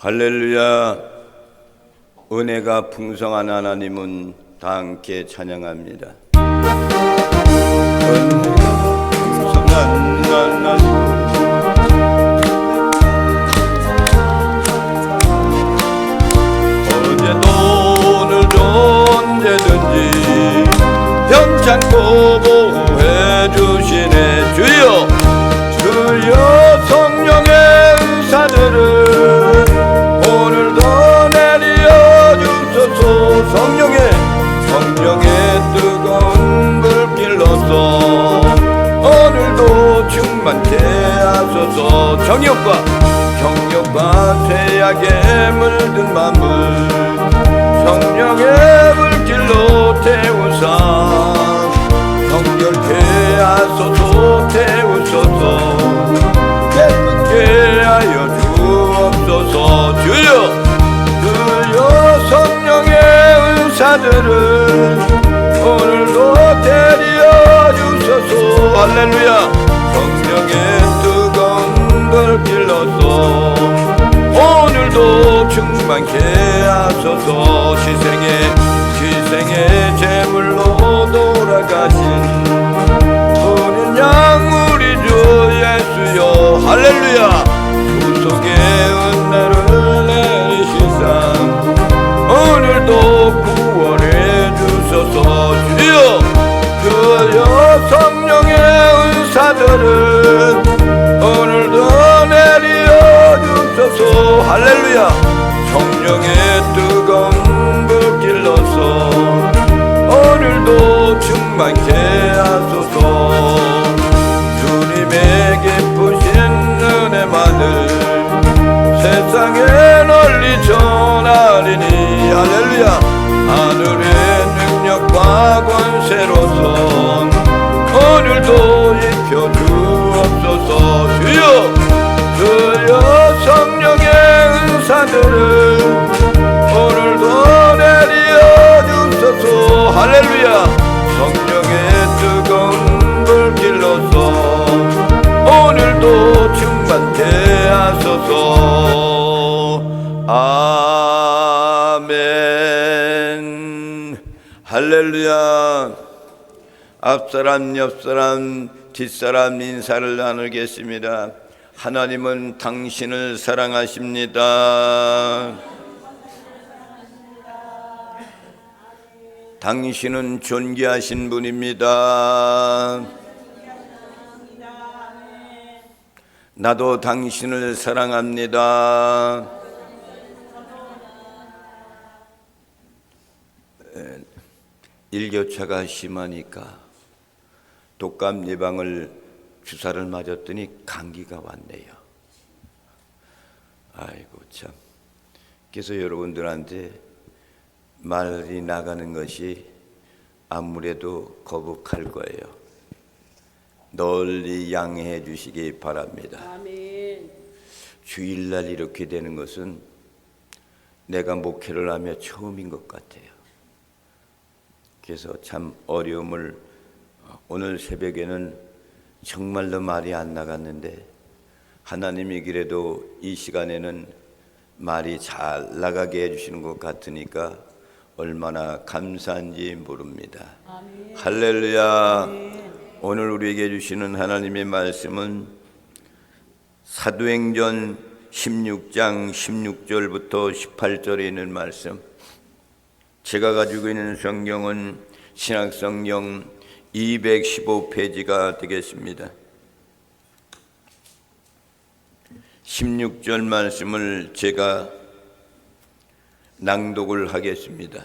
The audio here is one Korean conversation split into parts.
할렐루야. 은혜가 풍성한 하나님은 다 함께 찬양합니다. 풍성한 하나님 언제든지 변찮고 보호해 주시네 정욕과 정욕과 죄악에 물든 마음을 성령의 불길로 태우사 정결케 하소서 태우소서 깨끗게 하여 주옵소서. 주여 주여 성령의 은사들을 오늘도 데리어 주소서. 할렐루야 오늘도 충만케 하소서. 희생의 희생의 제물로 돌아가신 우는 양 우리 주 예수여 할렐루야. 구속의 은혜를 할렐루야. 하늘의 능력과 권세로서 오늘도 입혀 주옵소서. 주여 주여 성령의 은사들을 오늘도 내리어 주소서. 할렐루야. 성령의 뜨거운 불길로서 오늘도 충만케 하소서 앞사람 옆사람 뒷사람 인사를 나누겠습니다 하나님은 당신을 사랑하십니다 당신은 존귀하신 분입니다. 나도 당신을 사랑합니다. 에, 일교차가 심하니까 독감 예방을 주사를 맞았더니 감기가 왔네요. 아이고 참. 그래서 여러분들한테 말이 나가는 것이 아무래도 거북할 거예요. 널리 양해해 주시기 바랍니다. 아멘. 주일날 이렇게 되는 것은 내가 목회를 하며 처음인 것 같아요. 그래서 참 어려움을 오늘 새벽에는 정말로 말이 안 나갔는데 하나님이 그래도 이 시간에는 말이 잘 나가게 해주시는 것 같으니까 얼마나 감사한지 모릅니다. 아멘. 할렐루야. 오늘 우리에게 주시는 하나님의 말씀은 사도행전 16장 16절부터 18절에 있는 말씀. 제가 가지고 있는 성경은 신약 성경 215페이지가 되겠습니다. 16절 말씀을 제가 낭독을 하겠습니다.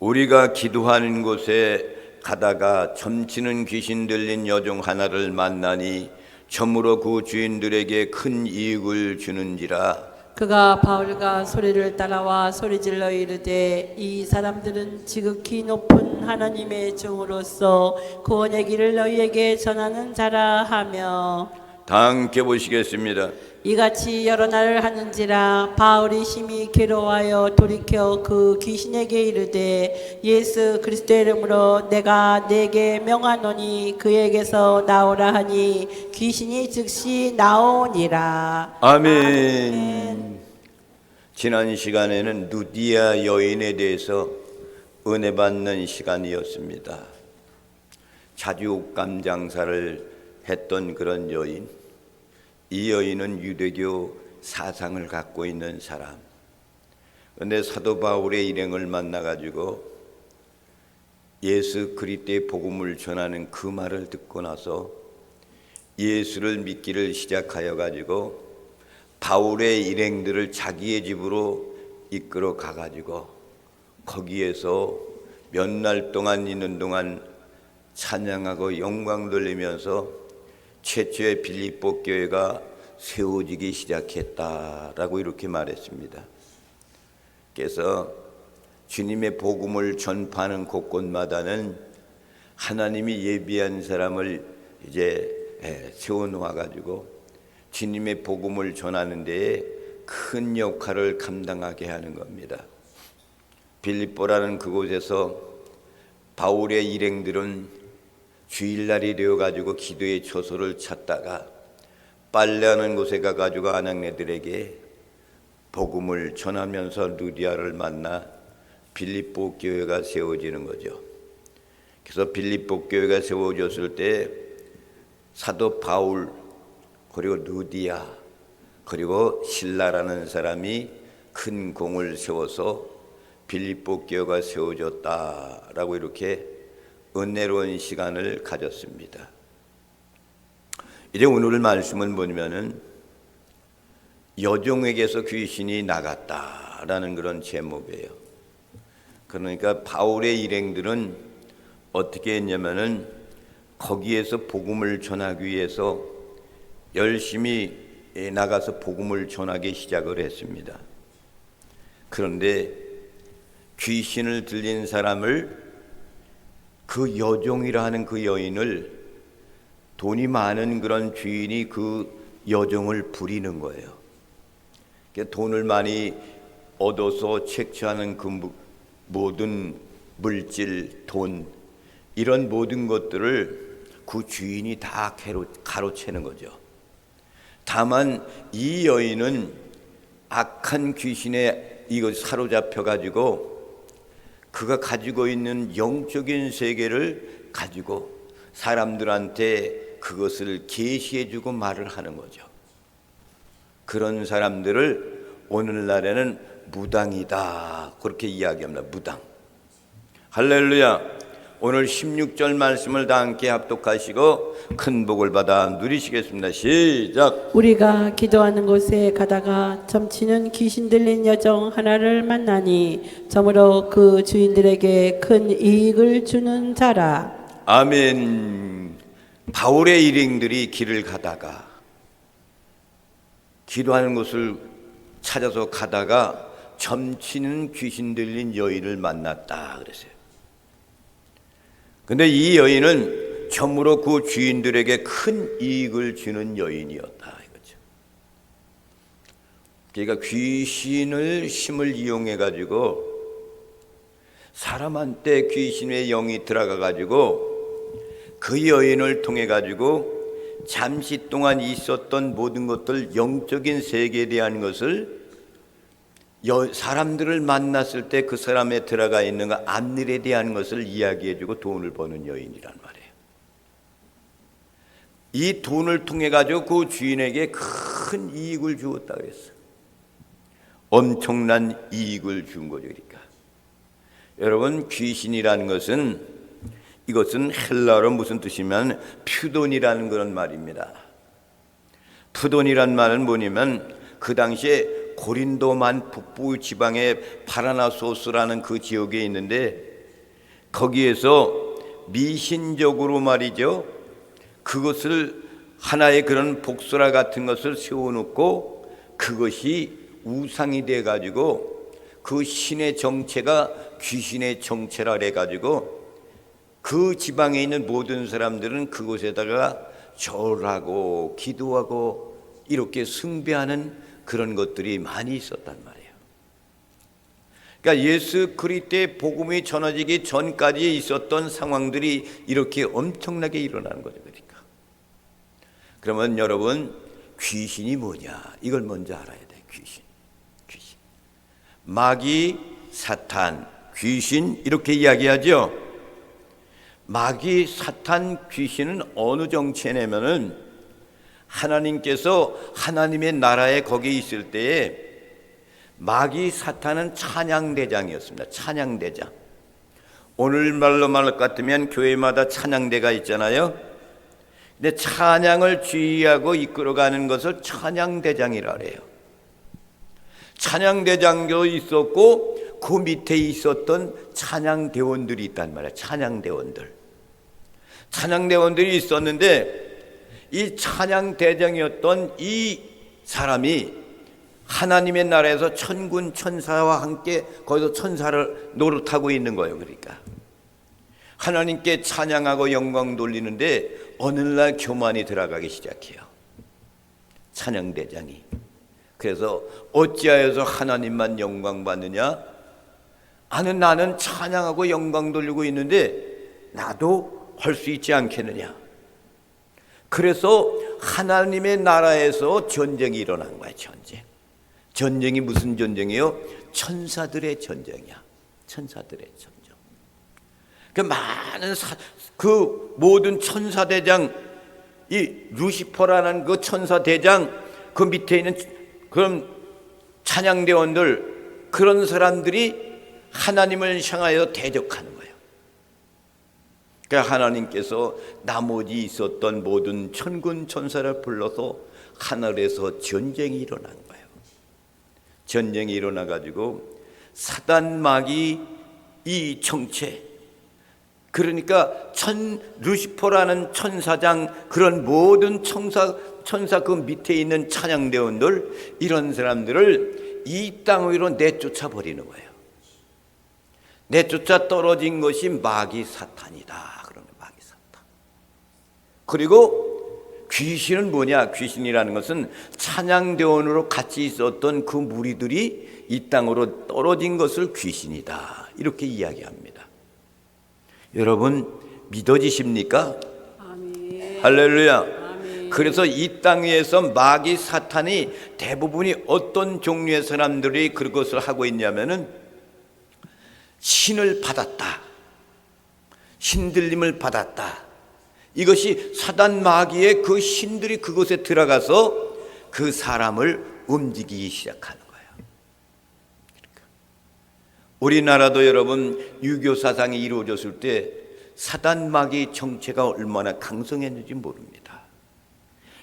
우리가 기도하는 곳에 가다가 점치는 귀신 들린 여종 하나를 만나니 점으로 그 주인들에게 큰 이익을 주는지라 그가 바울과 소리를 따라와 소리질러 이르되 이 사람들은 지극히 높은 하나님의 종으로서 구원의 길을 너희에게 전하는 자라 하며 다 함께 보시겠습니다. 이같이 여러 날을 하는지라 바울이 심히 괴로워하여 돌이켜 그 귀신에게 이르되 예수 그리스도의 이름으로 내가 내게 명하노니 그에게서 나오라 하니 귀신이 즉시 나오니라 아멘. 지난 시간에는 누디아 여인에 대해서 은혜 받는 시간이었습니다. 자주옥감 장사를 했던 그런 여인. 이 여인은 유대교 사상을 갖고 있는 사람. 근데 사도 바울의 일행을 만나 가지고 예수 그리스도의 복음을 전하는 그 말을 듣고 나서 예수를 믿기를 시작하여 가지고 바울의 일행들을 자기의 집으로 이끌어 가 가지고 거기에서 몇 날 동안 있는 동안 찬양하고 영광 돌리면서 최초의 빌립보 교회가 세워지기 시작했다라고 이렇게 말했습니다. 그래서 주님의 복음을 전파하는 곳곳마다는 하나님이 예비한 사람을 이제 예, 세워놓아 가지고 주님의 복음을 전하는 데에 큰 역할을 감당하게 하는 겁니다. 빌립보라는 그곳에서 바울의 일행들은 주일날이 되어 가지고 기도의 처소를 찾다가 빨래하는 곳에 가 가지고 아낙네들에게 복음을 전하면서 루디아를 만나 빌립보 교회가 세워지는 거죠. 그래서 빌립보 교회가 세워졌을 때 사도 바울 그리고 루디아 그리고 신라라는 사람이 큰 공을 세워서 빌립보 교회가 세워졌다라고 이렇게 은혜로운 시간을 가졌습니다. 이제 오늘 말씀은 뭐냐면은 여종에게서 귀신이 나갔다라는 그런 제목이에요. 그러니까 바울의 일행들은 어떻게 했냐면은 거기에서 복음을 전하기 위해서 열심히 나가서 복음을 전하기 시작을 했습니다. 그런데 귀신을 들린 사람을 그 여종이라 하는 그 여인을 돈이 많은 그런 주인이 그 여종을 부리는 거예요. 그러니까 돈을 많이 얻어서 채취하는 그 무- 모든 물질, 돈 이런 모든 것들을 그 주인이 다 가로, 가로채는 거죠. 다만 이 여인은 악한 귀신에 이거 사로잡혀 가지고 그가 가지고 있는 영적인 세계를 가지고 사람들한테 그것을 계시해 주고 말을 하는 거죠. 그런 사람들을 오늘날에는 무당이다. 그렇게 이야기합니다. 무당. 할렐루야. 오늘 16절 말씀을 다 함께 합독하시고 큰 복을 받아 누리시겠습니다. 시작. 우리가 기도하는 곳에 가다가 점치는 귀신 들린 여정 하나를 만나니 점으로 그 주인들에게 큰 이익을 주는 자라 아멘. 바울의 일행들이 길을 가다가 기도하는 곳을 찾아서 가다가 점치는 귀신 들린 여인을 만났다 그랬어요. 근데 이 여인은 처음으로 그 주인들에게 큰 이익을 주는 여인이었다 이거죠. 그러니까 귀신을 힘을 이용해 가지고 사람한테 귀신의 영이 들어가 가지고 그 여인을 통해 가지고 잠시 동안 있었던 모든 것들 영적인 세계에 대한 것을 여, 사람들을 만났을 때 그 사람에 들어가 있는 그 안일에 대한 것을 이야기해주고 돈을 버는 여인이란 말이에요. 이 돈을 통해 가지고 그 주인에게 큰 이익을 주었다 그랬어. 엄청난 이익을 준 거죠, 그러니까. 여러분 귀신이라는 것은 이것은 헬라어로 무슨 뜻이면 퓨돈이라는 그런 말입니다. 푸돈이란 말은 뭐냐면 그 당시에 고린도만 북부 지방의 파라나소스라는 그 지역에 있는데 거기에서 미신적으로 말이죠. 그것을 하나의 그런 복수라 같은 것을 세워놓고 그것이 우상이 돼 가지고 그 신의 정체가 귀신의 정체라 해 가지고 그 지방에 있는 모든 사람들은 그곳에다가 절하고 기도하고 이렇게 숭배하는 그런 것들이 많이 있었단 말이에요. 그러니까 예수 그리스도의 복음이 전해지기 전까지 있었던 상황들이 이렇게 엄청나게 일어나는 거죠. 그러니까. 그러면 여러분 귀신이 뭐냐? 이걸 먼저 알아야 돼. 귀신. 귀신. 마귀, 사탄, 귀신 이렇게 이야기하죠. 마귀, 사탄, 귀신은 어느 정체냐면은 하나님께서 하나님의 나라에 거기 있을 때에 마귀 사탄은 찬양대장이었습니다. 찬양대장. 오늘 말로 말할 것 같으면 교회마다 찬양대가 있잖아요. 근데 찬양을 지휘하고 이끌어가는 것을 찬양대장이라 그래요. 찬양대장도 있었고 그 밑에 있었던 찬양대원들이 있단 말이에요. 찬양대원들. 찬양대원들이 있었는데 이 찬양 대장이었던 이 사람이 하나님의 나라에서 천군 천사와 함께 거기서 천사를 노릇하고 있는 거예요. 그러니까 하나님께 찬양하고 영광 돌리는데 어느 날 교만이 들어가기 시작해요. 찬양 대장이. 그래서 어찌하여서 하나님만 영광 받느냐? 아는 나는 찬양하고 영광 돌리고 있는데 나도 할 수 있지 않겠느냐? 그래서 하나님의 나라에서 전쟁이 일어난 거야, 전쟁. 전쟁이 무슨 전쟁이요? 천사들의 전쟁이야. 천사들의 전쟁. 그 많은 사, 그 모든 천사 대장 이 루시퍼라는 그 천사 대장 그 밑에 있는 그런 찬양대원들 그런 사람들이 하나님을 향하여 대적하는 거예요. 그러니까 하나님께서 나머지 있었던 모든 천군 천사를 불러서 하늘에서 전쟁이 일어난 거예요. 전쟁이 일어나 가지고 사단 마귀 이 정체 그러니까 천 루시퍼라는 천사장 그런 모든 천사 천사 그 밑에 있는 찬양대원들 이런 사람들을 이 땅 위로 내쫓아 버리는 거예요. 내쫓아 떨어진 것이 마귀 사탄이다. 그리고 귀신은 뭐냐? 귀신이라는 것은 찬양대원으로 같이 있었던 그 무리들이 이 땅으로 떨어진 것을 귀신이다. 이렇게 이야기합니다. 여러분 믿어지십니까? 할렐루야. 그래서 이 땅 위에서 마귀 사탄이 대부분이 어떤 종류의 사람들이 그것을 하고 있냐면은 신을 받았다. 신들림을 받았다. 이것이 사단 마귀의 그 신들이 그곳에 들어가서 그 사람을 움직이기 시작하는 거예요. 그러니까. 우리나라도 여러분 유교 사상이 이루어졌을 때 사단 마귀 정체가 얼마나 강성했는지 모릅니다.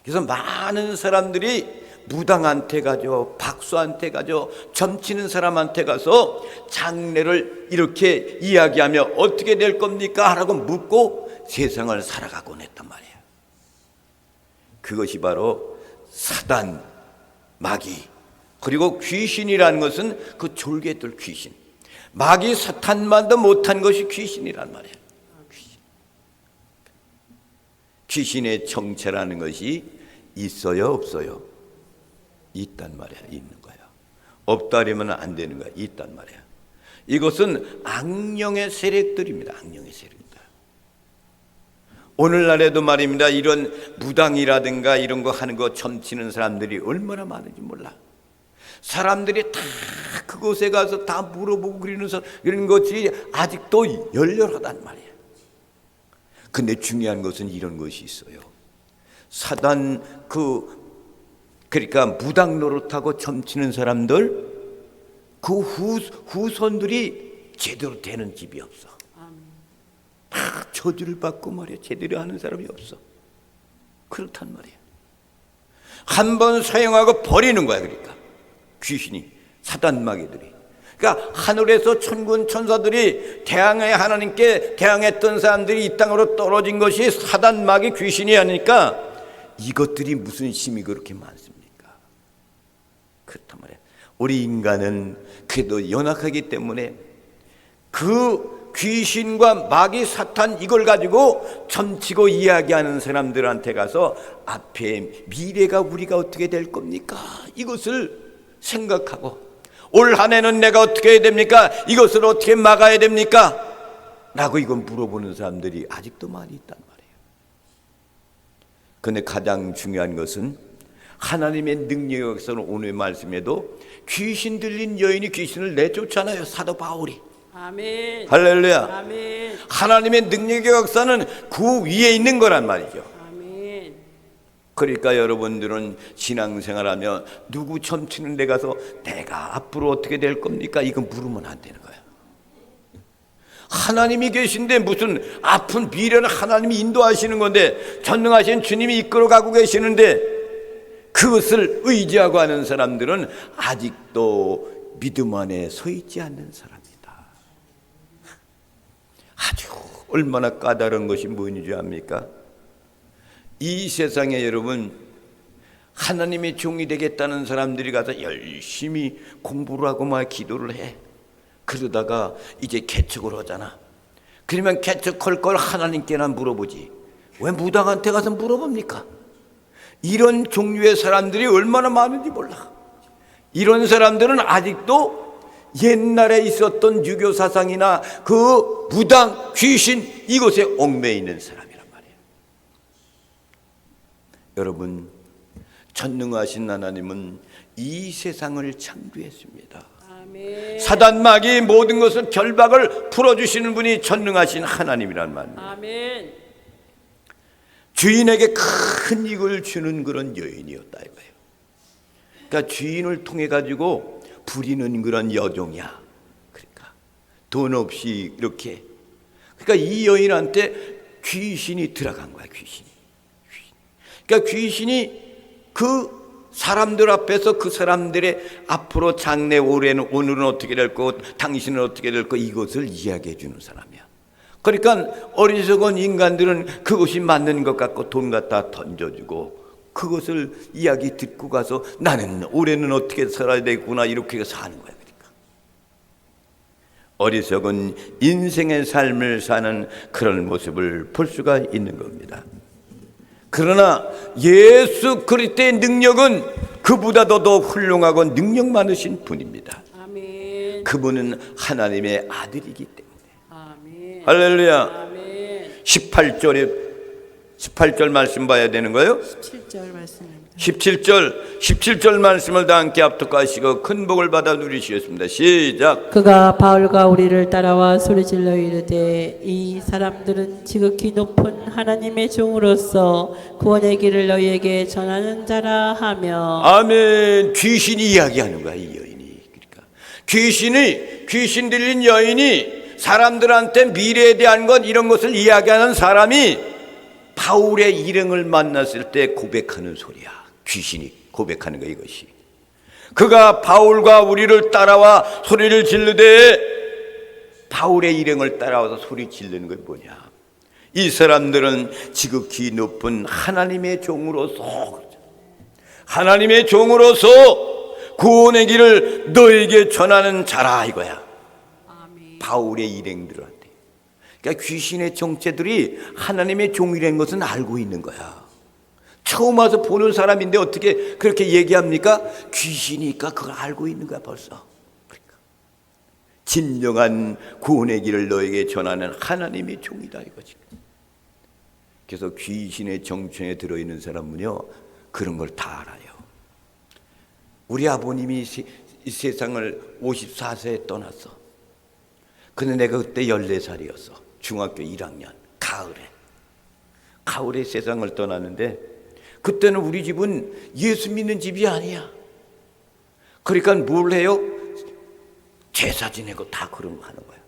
그래서 많은 사람들이 무당한테 가죠, 박수한테 가죠, 점치는 사람한테 가서 장례를 이렇게 이야기하며 어떻게 될 겁니까? 라고 묻고 세상을 살아가곤 했단 말이에요. 그것이 바로 사단, 마귀, 그리고 귀신이라는 것은 그 졸개들 귀신. 마귀 사탄만도 못한 것이 귀신이란 말이에요. 귀신. 귀신의 정체라는 것이 있어요, 없어요? 있단 말이야, 있는 거야. 없다리면 안 되는 거야, 있단 말이야. 이것은 악령의 세력들입니다, 악령의 세력들. 오늘날에도 말입니다, 이런 무당이라든가 이런 거 하는 거 점치는 사람들이 얼마나 많은지 몰라. 사람들이 다 그곳에 가서 다 물어보고 그러는 이런 것이 아직도 열렬하단 말이야. 근데 중요한 것은 이런 것이 있어요. 사단 그 그러니까 무당 노릇하고 점치는 사람들 그 후, 후손들이 제대로 되는 집이 없어. 다 저주를 받고 말이야. 제대로 하는 사람이 없어. 그렇단 말이야. 한 번 사용하고 버리는 거야. 그러니까 귀신이 사단 마귀들이. 그러니까 하늘에서 천군 천사들이 대항해 하나님께 대항했던 사람들이 이 땅으로 떨어진 것이 사단 마귀 귀신이 아니니까 이것들이 무슨 힘이 그렇게 많습니까? 그렇단 말이야. 우리 인간은 그래도 연약하기 때문에 그 귀신과 마귀 사탄 이걸 가지고 점치고 이야기하는 사람들한테 가서 앞에 미래가 우리가 어떻게 될 겁니까? 이것을 생각하고 올 한 해는 내가 어떻게 해야 됩니까? 이것을 어떻게 막아야 됩니까? 라고 이건 물어보는 사람들이 아직도 많이 있단 말이에요. 근데 가장 중요한 것은 하나님의 능력의 역사는 오늘 말씀에도 귀신 들린 여인이 귀신을 내쫓잖아요. 사도 바울이. 아멘. 할렐루야. 아멘. 하나님의 능력의 역사는 그 위에 있는 거란 말이죠. 아멘. 그러니까 여러분들은 신앙생활하며 누구 점치는 데 가서 내가 앞으로 어떻게 될 겁니까? 이거 물으면 안 되는 거예요. 하나님이 계신데 무슨 아픈 미래는 하나님이 인도하시는 건데 전능하신 주님이 이끌어 가고 계시는데 그것을 의지하고 하는 사람들은 아직도 믿음 안에 서 있지 않는 사람이다. 아주 얼마나 까다로운 것이 뭔지 압니까? 이 세상에 여러분 하나님의 종이 되겠다는 사람들이 가서 열심히 공부를 하고 막 기도를 해. 그러다가 이제 개척을 하잖아. 그러면 개척할 걸 하나님께나 물어보지. 왜 무당한테 가서 물어봅니까? 이런 종류의 사람들이 얼마나 많은지 몰라. 이런 사람들은 아직도 옛날에 있었던 유교 사상이나 그 무당, 귀신 이것에 얽매여 있는 사람이란 말이에요. 여러분, 전능하신 하나님은 이 세상을 창조했습니다. 아멘. 사단 마귀 모든 것을 결박을 풀어 주시는 분이 전능하신 하나님이란 말이에요. 아멘. 주인에게 큰 이익을 주는 그런 여인이었다 이거예요. 그러니까 주인을 통해 가지고 부리는 그런 여종이야. 그러니까 돈 없이 이렇게. 그러니까 이 여인한테 귀신이 들어간 거야 귀신이. 귀신. 그러니까 귀신이 그 사람들 앞에서 그 사람들의 앞으로 장래 올해는 오늘은 어떻게 될 거, 당신은 어떻게 될 거 이것을 이야기해 주는 사람이야. 그러니까 어리석은 인간들은 그것이 맞는 것 같고 돈 갖다 던져주고 그것을 이야기 듣고 가서 나는 올해는 어떻게 살아야 되구나 이렇게 사는 거야. 그러니까 어리석은 인생의 삶을 사는 그런 모습을 볼 수가 있는 겁니다. 그러나 예수 그리스도의 능력은 그보다도 더 훌륭하고 능력 많으신 분입니다. 아멘. 그분은 하나님의 아들이기 때문에. 아멘. 할렐루야. 아멘. 18절에 18절 말씀 봐야 되는 거예요? 7절 말씀입니다. 17절 17절 말씀을 다 함께 합독하시고 큰 복을 받아 누리시겠습니다. 시작. 그가 바울과 우리를 따라와 소리질러 이르되 이 사람들은 지극히 높은 하나님의 종으로서 구원의 길을 너희에게 전하는 자라 하며 아멘. 귀신이 이야기하는 거야, 이 여인이. 그러니까 귀신이 귀신 들린 여인이 사람들한테 미래에 대한 것 이런 것을 이야기하는 사람이 바울의 일행을 만났을 때 고백하는 소리야. 귀신이 고백하는 거 이것이. 그가 바울과 우리를 따라와 소리를 지르되 바울의 일행을 따라와서 소리 지르는 게 뭐냐? 이 사람들은 지극히 높은 하나님의 종으로서 하나님의 종으로서 구원의 길을 너에게 전하는 자라 이거야. 바울의 일행들한테. 그러니까 귀신의 정체들이 하나님의 종이라는 것은 알고 있는 거야. 처음 와서 보는 사람인데 어떻게 그렇게 얘기합니까? 귀신이니까 그걸 알고 있는 거야 벌써. 그러니까. 진정한 구원의 길을 너에게 전하는 하나님의 종이다 이거지. 그래서 귀신의 정체에 들어있는 사람은요 그런 걸 다 알아요. 우리 아버님이 세, 이 세상을 54세에 떠났어. 근데 내가 그때 14살이었어. 중학교 1학년 가을에. 가을에 세상을 떠나는데 그때는 우리 집은 예수 믿는 집이 아니야. 그러니까 뭘 해요? 제사 지내고 다 그런 거 하는 거야.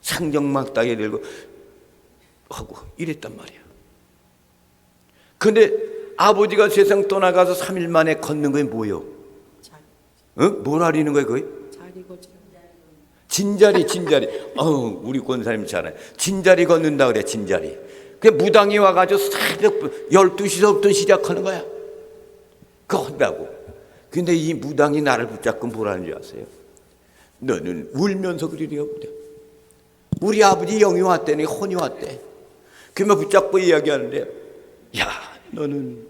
상정막 따게 들고 하고 이랬단 말이야. 근데 아버지가 세상 떠나가서 3일 만에 걷는 게 뭐요? 어? 뭘 알리는 거야, 그게? 진자리, 진자리. 어우, 우리 권사님 잘해. 진자리 걷는다 그래, 진자리. 그 무당이 와가지고 새벽 12시서부터 시작하는 거야. 그거 한다고. 근데 이 무당이 나를 붙잡고 뭐라는 줄 아세요? 너는 울면서 그리려 그래. 우리 아버지 영이 왔대니 혼이 왔대. 그러면 붙잡고 이야기하는데, 야, 너는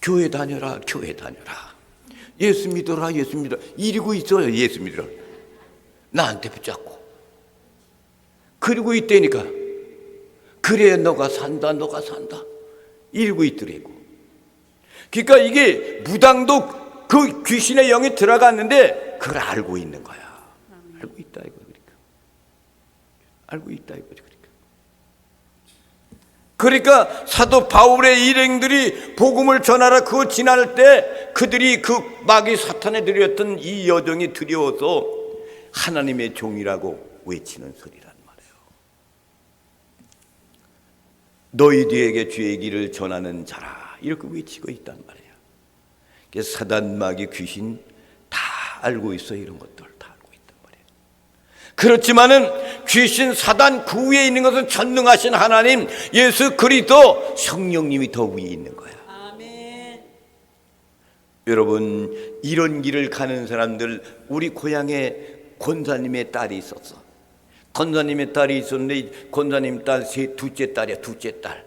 교회 다녀라, 교회 다녀라. 예수 믿어라, 예수 믿어라. 이러고 있어요, 예수 믿어라. 나한테 붙잡고. 그러고 있다니까. 그래야 너가 산다, 너가 산다. 이러고 있더라고. 그러니까 이게 무당도 그 귀신의 영이 들어갔는데 그걸 알고 있는 거야. 알고 있다 이거 그러니까. 알고 있다 이거지 그러니까. 그러니까 사도 바울의 일행들이 복음을 전하라 그거 지날 때 그들이 그 마귀 사탄에 들였던 이 여정이 두려워서 하나님의 종이라고 외치는 소리란 말이에요. 너희들에게 주의 길을 전하는 자라 이렇게 외치고 있단. 그래서 사단 마귀 귀신 다 알고 있어 이런 것들 다 알고 있단 말이에요. 그렇지만은 귀신 사단 그 위에 있는 것은 전능하신 하나님 예수 그리스도 성령님이 더 위에 있는 거야. 여러분 이런 길을 가는 사람들 우리 고향에 권사님의 딸이 있었어. 권사님의 딸이 있었는데 권사님 딸 세, 둘째 딸이야 둘째 딸.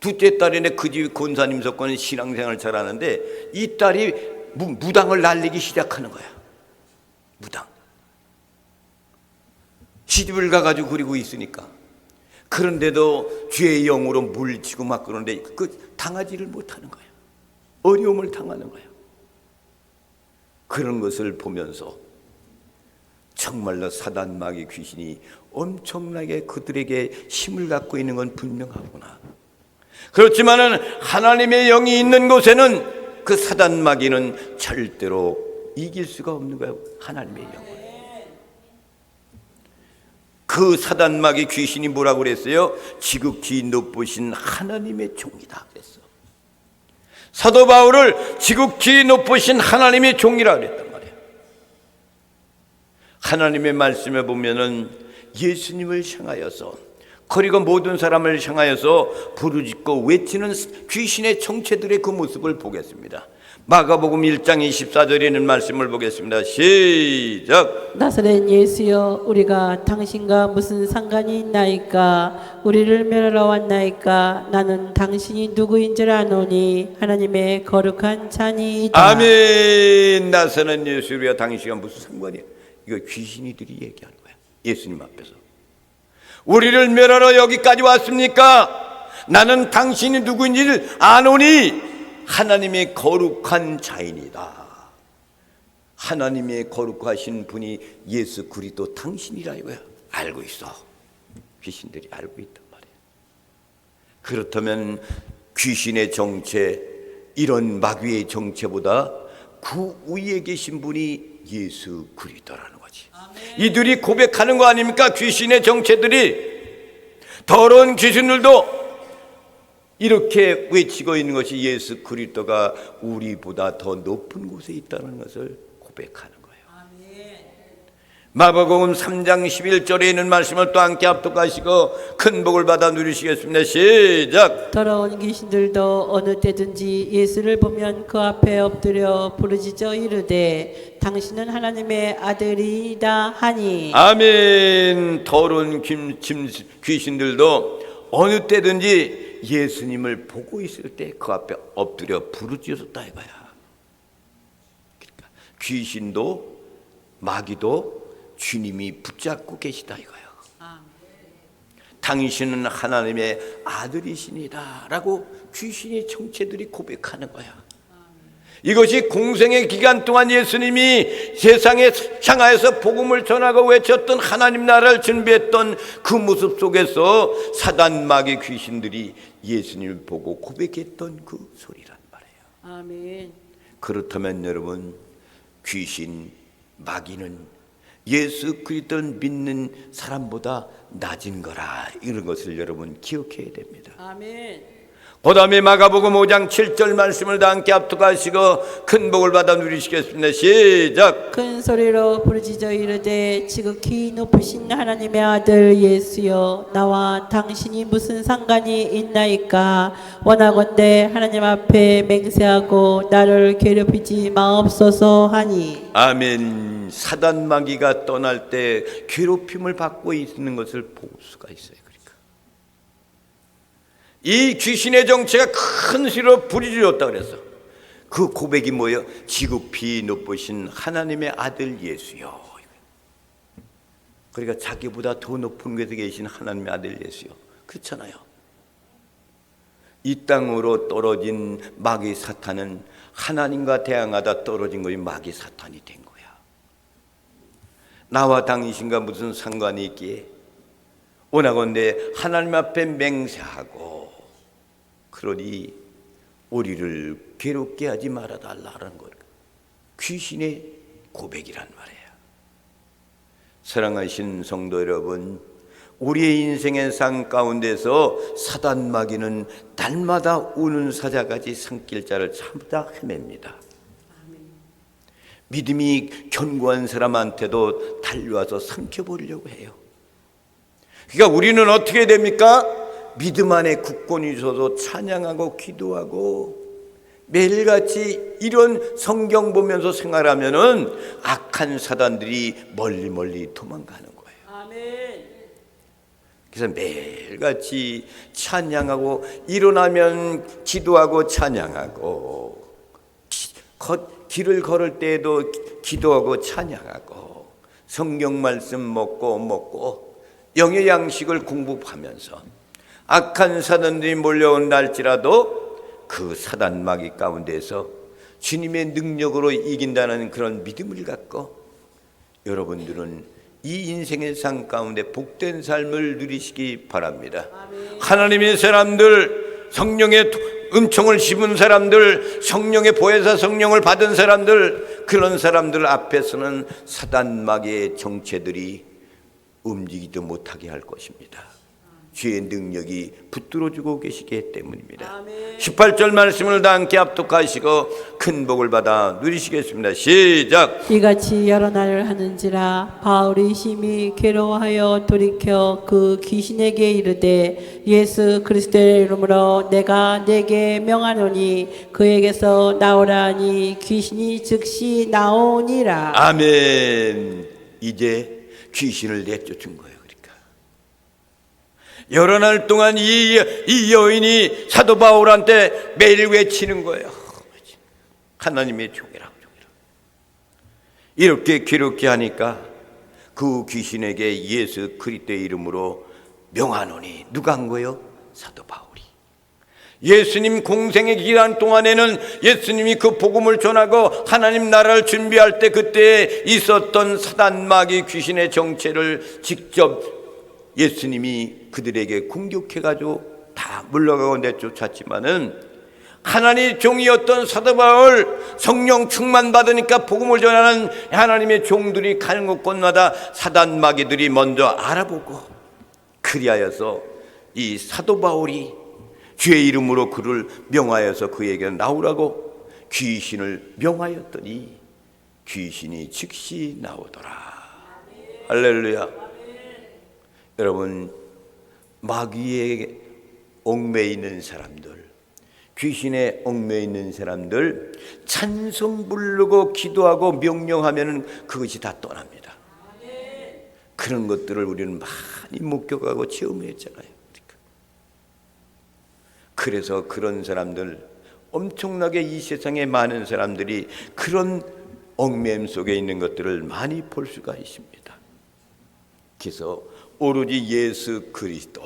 둘째 딸이네 그 집 권사님 석권은 신앙생활 잘하는데 이 딸이 무, 무당을 날리기 시작하는 거야. 무당. 시집을 가가지고 그리고 있으니까. 그런데도 죄의 영으로 물치고 막 그러는데 그 당하지를 못하는 거야. 어려움을 당하는 거야. 그런 것을 보면서 정말로 사단 마귀 귀신이 엄청나게 그들에게 힘을 갖고 있는 건 분명하구나. 그렇지만은 하나님의 영이 있는 곳에는 그 사단 마귀는 절대로 이길 수가 없는 거예요. 하나님의 영은. 그 사단 마귀 귀신이 뭐라고 그랬어요? 지극히 높으신 하나님의 종이다 그랬어. 사도 바울을 지극히 높으신 하나님의 종이라 말이에요. 하나님의 말씀에 보면은 예수님을 향하여서 그리고 모든 사람을 향하여서 부르짖고 외치는 귀신의 정체들의 그 모습을 보겠습니다. 마가복음 1장 24절에 있는 말씀을 보겠습니다. 시작. 나사렛 예수여 우리가 당신과 무슨 상관이 있나이까 우리를 멸하러 왔나이까 나는 당신이 누구인 줄 아노니 하나님의 거룩한 자니이다 아멘. 나서는 예수 우리가 당신과 무슨 상관이야? 이거 귀신이들이 얘기하는 거야. 예수님 앞에서. 우리를 멸하러 여기까지 왔습니까? 나는 당신이 누구인지를 아노니 하나님의 거룩한 자인이다. 하나님의 거룩하신 분이 예수 그리스도 당신이라 이거야. 알고 있어. 귀신들이 알고 있단 말이야. 그렇다면 귀신의 정체, 이런 마귀의 정체보다 그 위에 계신 분이 예수 그리스도라는 거지. 이들이 고백하는 거 아닙니까? 귀신의 정체들이 더러운 귀신들도 이렇게 외치고 있는 것이 예수 그리스도가 우리보다 더 높은 곳에 있다는 것을 고백하는. 마가복음 3장 11절에 있는 말씀을 또 함께 합독하시고 큰 복을 받아 누리시겠습니다. 시작. 더러운 귀신들도 어느 때든지 예수를 보면 그 앞에 엎드려 부르짖어 이르되 당신은 하나님의 아들이다 하니 아멘. 더러운 귀신들도 어느 때든지 예수님을 보고 있을 때 그 앞에 엎드려 부르짖었다 이거야. 그러니까 귀신도 마귀도 주님이 붙잡고 계시다 이거예요. 당신은 하나님의 아들이시니다 라고 귀신의 정체들이 고백하는 거야. 이것이 공생의 기간 동안 예수님이 세상에 향하여서 복음을 전하고 외쳤던 하나님 나라를 준비했던 그 모습 속에서 사단 마귀 귀신들이 예수님을 보고 고백했던 그 소리란 말이에요. 아멘 그렇다면 여러분 귀신 마귀는 예수 그리스도를 믿는 사람보다 낮은 거라 이런 것을 여러분 기억해야 됩니다. 아멘 보담이 마가복음 5장 7절 말씀을 다 함께 합독하시고 큰 복을 받아 누리시겠습니다. 시작. 큰 소리로 부르짖어 이르되 지극히 높으신 하나님의 아들 예수여 나와 당신이 무슨 상관이 있나이까 원하건대 하나님 앞에 맹세하고 나를 괴롭히지 마옵소서 하니 아멘. 사단 마귀가 떠날 때 괴롭힘을 받고 있는 것을 볼 수가 있어요. 이 귀신의 정체가 큰 수로 부리짖었다 그랬어. 그 고백이 뭐예요? 지극히 높으신 하나님의 아들 예수요. 그러니까 자기보다 더 높은 곳에 계신 하나님의 아들 예수요. 그렇잖아요. 이 땅으로 떨어진 마귀 사탄은 하나님과 대항하다 떨어진 것이 마귀 사탄이 된 거야. 나와 당신과 무슨 상관이 있기에 원하건대 하나님 앞에 맹세하고 그러니 우리를 괴롭게 하지 말아 달라는 것. 귀신의 고백이란 말이에요. 사랑하신 성도 여러분, 우리의 인생의 상 가운데서 사단 마귀는 날마다 우는 사자같이 산길자를 참다 헤맵니다. 믿음이 견고한 사람한테도 달려와서 삼켜버리려고 해요. 그러니까 우리는 어떻게 됩니까? 믿음 안에 굳건히 있어서 찬양하고 기도하고 매일같이 이런 성경 보면서 생활하면은 악한 사단들이 멀리 멀리 도망가는 거예요. 아멘 그래서 매일같이 찬양하고 일어나면 기도하고 찬양하고 기- 걷- 길을 걸을 때에도 기- 기도하고 찬양하고 성경 말씀 먹고 먹고 영의 양식을 공부하면서 악한 사단들이 몰려온 날지라도 그 사단 마귀 가운데서 주님의 능력으로 이긴다는 그런 믿음을 갖고 여러분들은 이 인생의 상 가운데 복된 삶을 누리시기 바랍니다. 하나님의 사람들, 성령의 은총을 씹은 사람들, 성령의 보혜사 성령을 받은 사람들, 그런 사람들 앞에서는 사단 마귀의 정체들이 움직이도 못하게 할 것입니다. 주의 능력이 붙들어주고 계시기 때문입니다. 18절 말씀을 다 함께 합독하시고 큰 복을 받아 누리시겠습니다. 시작. 이같이 여러 날을 하는지라 바울이 심히 괴로워하여 돌이켜 그 귀신에게 이르되 예수 그리스도의 이름으로 내가 내게 명하노니 그에게서 나오라 하니 귀신이 즉시 나오니라 아멘. 이제 귀신을 내쫓은 거예요. 여러 날 동안 이, 이 여인이 사도 바울한테 매일 외치는 거예요. 하나님의 종이라고 종이라고. 이렇게 괴롭게 하니까 그 귀신에게 예수 그리스도의 이름으로 명하노니 누가 한 거예요? 사도 바울이. 예수님 공생의 기간 동안에는 예수님이 그 복음을 전하고 하나님 나라를 준비할 때 그때 있었던 사단 마귀 귀신의 정체를 직접 예수님이 그들에게 공격해 가지고 다 물러가고 내쫓았지만은 하나님의 종이었던 사도 바울 성령 충만 받으니까 복음을 전하는 하나님의 종들이 가는 곳곳마다 사단 마귀들이 먼저 알아보고 그리하여서 이 사도 바울이 주의 이름으로 그를 명하여서 그에게 나오라고 귀신을 명하였더니 귀신이 즉시 나오더라. 할렐루야. 여러분 마귀의 얽매 있는 사람들, 귀신의 얽매 있는 사람들 찬송 부르고 기도하고 명령하면은 그것이 다 떠납니다. 그런 것들을 우리는 많이 목격하고 체험했잖아요. 그래서 그런 사람들 엄청나게 이 세상에 많은 사람들이 그런 얽매임 속에 있는 것들을 많이 볼 수가 있습니다. 그래서 오로지 예수 그리스도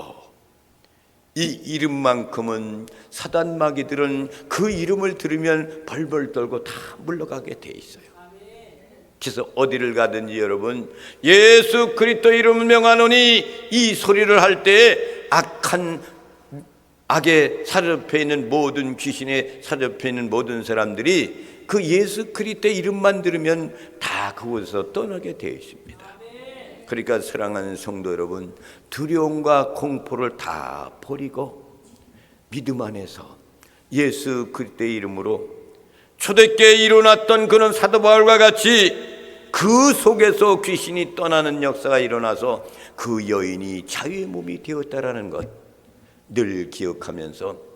이 이름만큼은 사단 마귀들은 그 이름을 들으면 벌벌 떨고 다 물러가게 돼 있어요. 그래서 어디를 가든지 여러분 예수 그리스도 이름을 명하노니 이 소리를 할 때 악한 악에 사로잡혀 있는 모든 귀신에 사로잡혀 있는 모든 사람들이 그 예수 그리스도의 이름만 들으면 다 그곳에서 떠나게 되어 있습니다. 그러니까 사랑하는 성도 여러분, 두려움과 공포를 다 버리고 믿음 안에서 예수 그리스도의 이름으로 초대교회에 일어났던 그런 사도 바울과 같이 그 속에서 귀신이 떠나는 역사가 일어나서 그 여인이 자유의 몸이 되었다라는 것 늘 기억하면서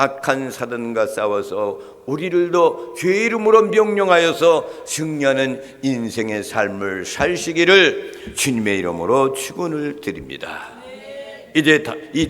악한 사단과 싸워서 우리들도 죄 이름으로 명령하여서 승리하는 인생의 삶을 살시기를 주님의 이름으로 축원을 드립니다. 이제 다- 이